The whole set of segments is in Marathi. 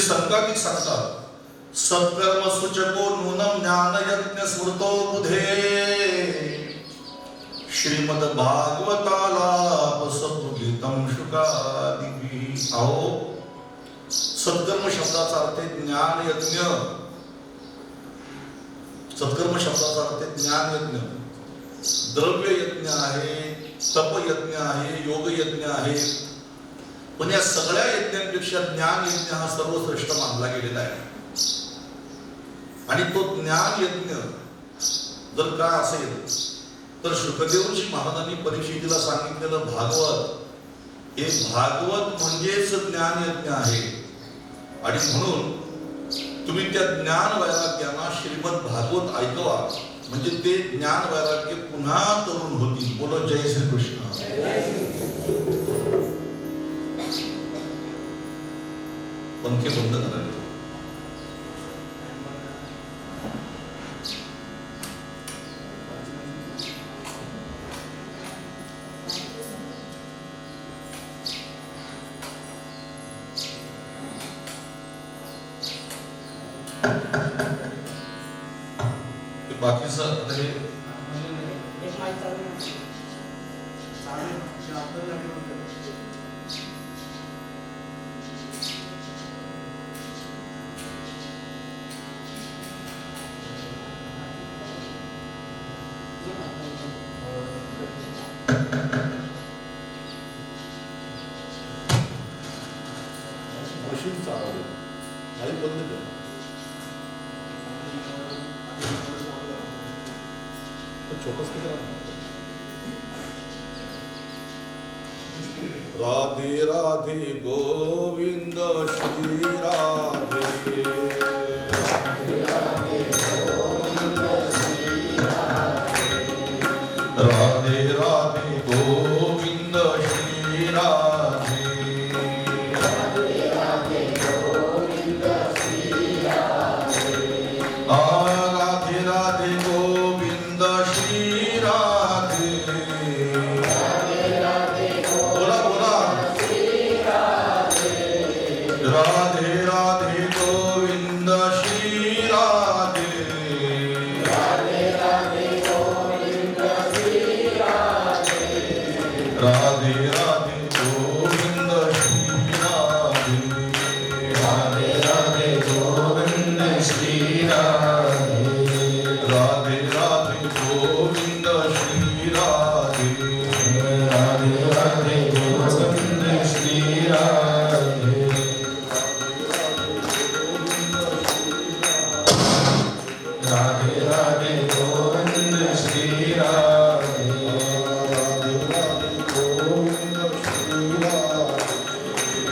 संकातिक सांगतात. सत्कर्म सूचको नूनम ज्ञान यज्ञ स्मृतो बुधे. श्रीमद भागवताला शुकादिवी शुकादिभी. अहो सत्कर्म शब्दाचा अर्थ ज्ञान यज्ञ. सत्कर्म शब्दाचा अर्थ ज्ञान यज्ञ. द्रव्य यज्ञ आहे तप यज्ञ आहे योग यज्ञ आहे. पण या सगळ्या यज्ञांपेक्षा ज्ञान यज्ञ हा सर्वश्रेष्ठ मानला गेलेला आहे. आणि तो ज्ञान यज्ञ जर का असेल तर शुकदेवजी महाराजांनी परीक्षितीला सांगितलेलं भागवत हे भागवत म्हणजेच ज्ञान यज्ञ आहे. आणि म्हणून तुम्ही त्या ज्ञान वैराग्यांना श्रीमद भागवत ऐकवा. म्हणजे ते ज्ञान वैराग्य पुन्हा तरुण होतील. बोलो जय श्री कृष्ण पंखे बंद करावे. ते बाकीचं आता हे एक चालू. मशीन चालवलं काही बंद केलं छोटस राधे राधे गोविंद श्री राधे।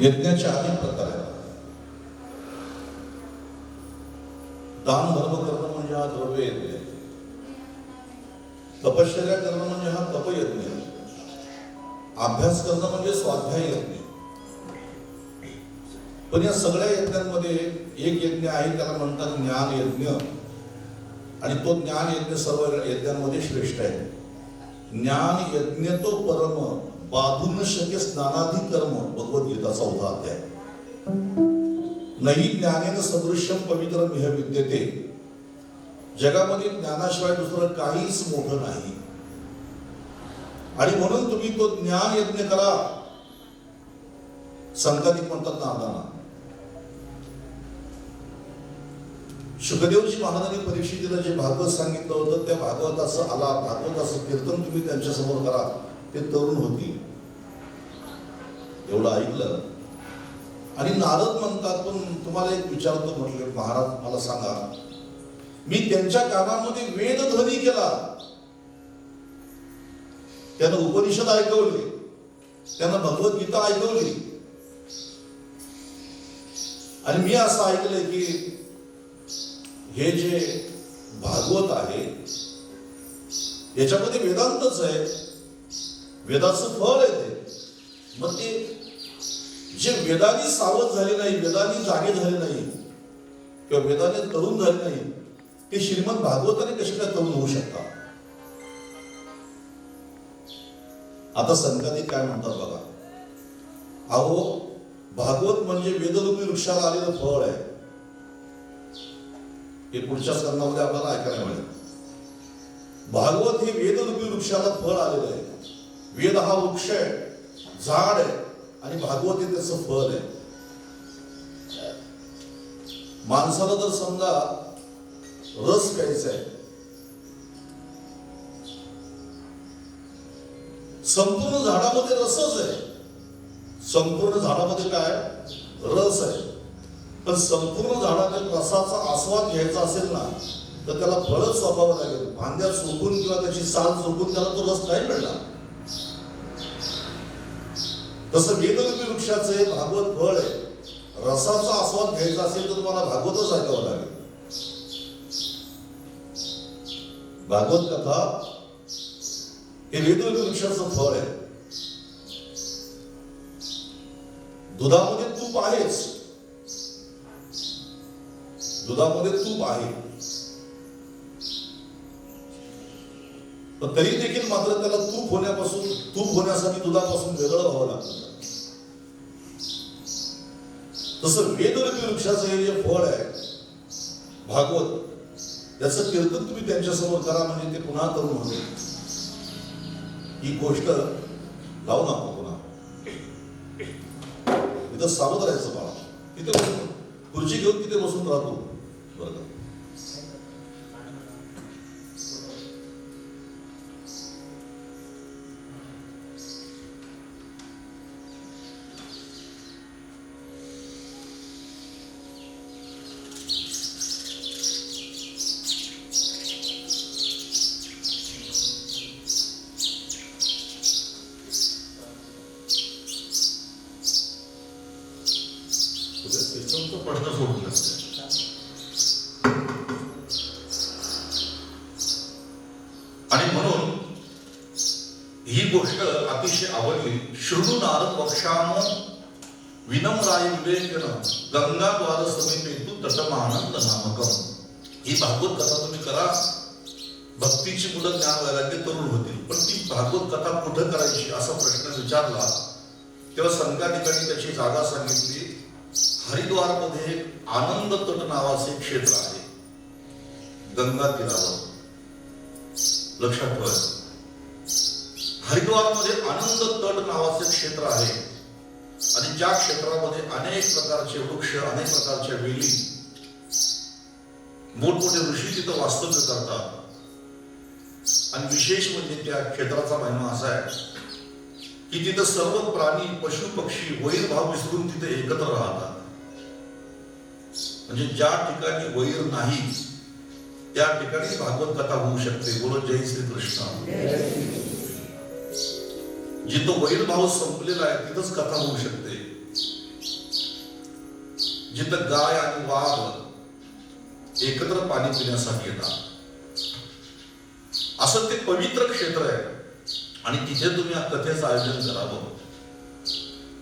यज्ञाचे अनेक प्रकार आहेत. दान धर्म करणं म्हणजे हा द्रव्य यज्ञ तपश्चर्या करणं म्हणजे हा तपयज्ञ. अभ्यास करणं म्हणजे स्वाध्याय यज्ञ पण या सगळ्या यज्ञांमध्ये एक यज्ञ आहे त्याला म्हणतात ज्ञान यज्ञ आणि तो ज्ञान यज्ञ सर्व यज्ञांमध्ये श्रेष्ठ आहे. ज्ञान यज्ञ तो परम बाधून शक्य स्नानाधी कर्म भगवद्गीता चौथा अध्याय नाही ज्ञानेन सदृश्यम पवित्र मेह विद्यते. जगामध्ये ज्ञानाशिवाय दुसरं काहीच मोठं नाही. आणि म्हणून तुम्ही तो ज्ञान यज्ञ करा. संकाधिक म्हणतात नादाना सुखदेवजी महाराजांनी परीक्षितीला जे भागवत सांगितलं होतं त्या भागवताचं आला. भागवताचं कीर्तन तुम्ही त्यांच्यासमोर करा. ते तरुण होती. एवढं ऐकलं. आणि नारद म्हणतात पण तुम्हाला एक विचारतो म्हटले महाराज मला सांगा. मी त्यांच्या कानामध्ये वेदध्वनी केला. त्यानं उपनिषद ऐकवले. त्यांना भगवद्गीता ऐकवली. आणि मी असं ऐकलंय की हे जे भागवत आहे याच्यामध्ये वेदांतच आहे. वेदाचं फळ आहे ते. मग ते जे वेदानी सावध झाले नाही वेदानी जागे झाले नाही किंवा वेदाने तरुण झाले नाही ते श्रीमद भागवताने कसे काय तरुण होऊ शकतात? आता संतांनी काय म्हणतात बघा. अहो भागवत म्हणजे वेदरूपी वृक्षाला आलेलं फळ आहे. हे पुढच्या स्कंदामध्ये आपल्याला ऐकायला मिळेल. भागवत हे वेदरूपी वृक्षाला फळ आलेलं आहे. वेद हा वृक्ष आहे झाड आहे आणि भागवत हे त्याचं फळ आहे. माणसाला जर समजा रस प्यायचा आहे संपूर्ण झाडामध्ये रसच आहे. संपूर्ण झाडामध्ये काय? रस आहे. पण संपूर्ण झाडाच्या रसाचा आस्वाद घ्यायचा असेल ना तर त्याला फळच सोपावं लागेल. भांड्यात सोपून किंवा त्याची साल सोपून त्याला तो रस नाही मिळणार. तसं वेदरूपी वृक्षाचं हे भागवत फळ आहे. रसाचा आस्वाद घ्यायचा असेल तर तुम्हाला भागवतच ऐकावं लागेल. भागवत कथा हे वेदरूपी वृक्षाचं फळ आहे. दुधामध्ये तूप आहेच. दुधामध्ये तूप आहे. पण तरी देखील मात्र त्याला तूप होण्यापासून तूप होण्यासाठी दुधापासून वेगळं व्हावं लागतं. तसं वेदरूपी वृक्षाचं हे जे फळ आहे भागवत याचं कीर्तन तुम्ही त्यांच्यासमोर करा म्हणजे ते पुन्हा करून म्हणते ही गोष्ट लावू नका पुन्हा. इथं सावध राहायचं बाळा. तिथे बसून. खुर्ची घेऊन तिथे बसून राहतो. बरं का तुझ्या सिस्टमचा प्रश्न सोडून लागतो आणि म्हणून ही गोष्ट अतिशय आवडली. शृणू नारद वक्षाम विनम्राय विवेकन गंगाद्वार समीपेतू तटमानंद नामकम ही भागवत कथा तुम्ही करा. भक्तीची मुलं ज्ञान वैराग्य तरुण होतील. पण ती भागवत कथा कुठं करायची असा प्रश्न विचारला. तेव्हा संकाधिकांनी त्याची जागा सांगितली. हरिद्वारमध्ये आनंद तट नावाचे एक क्षेत्र आहे. गंगा तीरावर. लक्षात ठेवायचं हरिद्वारमध्ये आनंद तट नावाचे क्षेत्र आहे. आणि ज्या क्षेत्रामध्ये अनेक प्रकारचे वृक्ष अनेक प्रकारच्या वेली मोठमोठे ऋषी तिथं वास्तव्य करतात. आणि विशेष म्हणजे त्या क्षेत्राचा महिमा असा आहे की तिथं सर्व प्राणी पशु पक्षी वैर भाव विसरून तिथे एकत्र राहतात. म्हणजे ज्या ठिकाणी वैर नाही त्या ठिकाणी भागवत कथा होऊ शकते. बोलो जय श्री कृष्ण जिथं वैरभाव संपलेला आहे तिथंच कथा होऊ शकते. जिथं गाय आणि वाघ एकत्र पाणी पिण्यासाठी येतात. असं ते पवित्र क्षेत्र आहे. आणि तिथे तुम्ही कथेचं आयोजन करावं.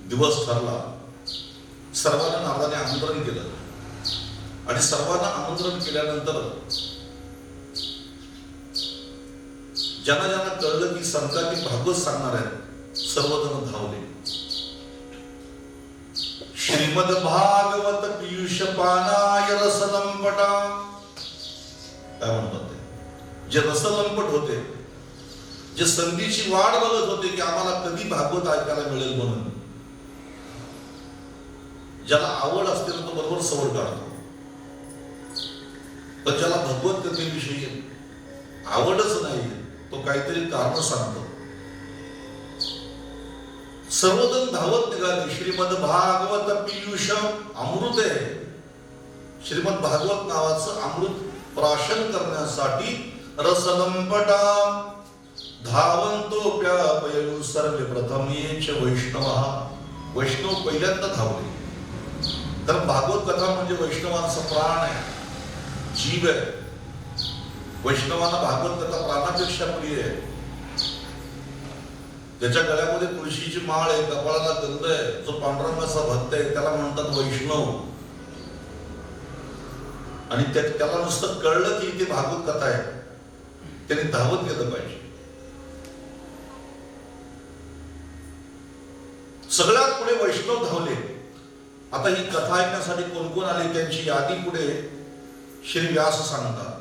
दिवस ठरला. सर्वांना नादाने आमंत्रण केलं. आणि सर्वांना आमंत्रण केल्यानंतर ज्यांना ज्यांना कळलं की संतांनी भागवत सांगणार आहेत सर्वजण धावले. श्रीमद भागवत पियुष पानाय रसलंपटा. काय म्हणतात ते? जे रसलंपट होते जे संधीची वाट बघत होते की आम्हाला कधी भागवत ऐकायला मिळेल म्हणून. ज्याला आवड असते ना तो बरोबर सवड काढतो. पण ज्याला भगवत कथेविषयी आवडच नाही तो काहीतरी कारण सांगतो. सर्वजण धावत निघाले. श्रीमद भागवत पियुष अमृत आहे. श्रीमद भागवत नावाचं अमृत प्राशन करण्यासाठी रसलंपटा. धावंतोप्यापयु सर्व प्रथम येच वैष्णव. वैष्णव पहिल्यांदा धावले. तर भागवत कथा म्हणजे वैष्णवांचा प्राण आहे. जीव आहे. वैष्णवांना भागवत कथा प्राणापेक्षा प्रिय आहे. त्याच्या गळ्यामध्ये तुळशीची माळ आहे कपाळाला गंध आहे जो पांडुरंगाचा भक्त आहे त्याला म्हणतात वैष्णव. आणि त्या- त्याला नुसतं कळलं की इथे भागवत कथा आहे. त्याने धावत गेलं पाहिजे. सगळ्यात पुढे वैष्णव धावले. आता ही कथा ऐकण्यासाठी कोण कोण आले त्यांची यादी पुढे श्री व्यास सांगतात.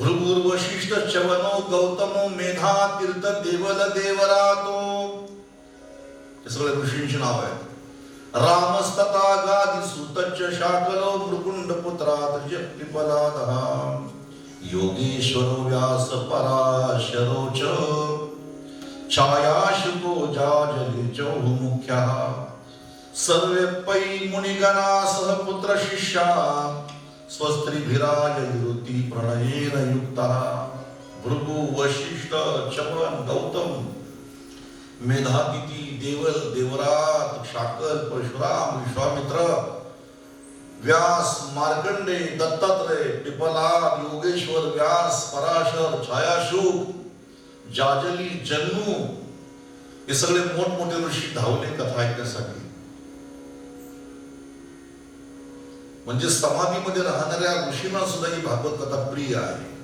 भृगुर्वशिष्ठ चवनो गौतमो मेधा तीर्थ देवल देवरातो. हे सगळे ऋषींची नाव आहेत. रामस्तता गादी सुतच शाकलो मृकुंड पुत्रात पिपलादः योगेश्वरो व्यास पराशरो च छायाशुको जाजले मुख्यः सर्वे पै मुनिगणा सह पुत्र शिष्या. स्वस्त्रीभिराज युती प्रणयेन युक्तः भृगु वशिष्ठ चवन गौतम। मेधातिथी देवल देवरात शाकल परशुराम विश्वामित्र। व्यास मार्कंडे दत्तात्रय पिपलाद योगेश्वर व्यास पराशर छायाशुक जाजली जन्नू। हे सगळे मोठमोठे ऋषी धावले कथा ऐकण्यासाठी। म्हणजे समाधीमध्ये राहणाऱ्या ऋषींना सुद्धा ही भागवत कथा प्रिय आहे.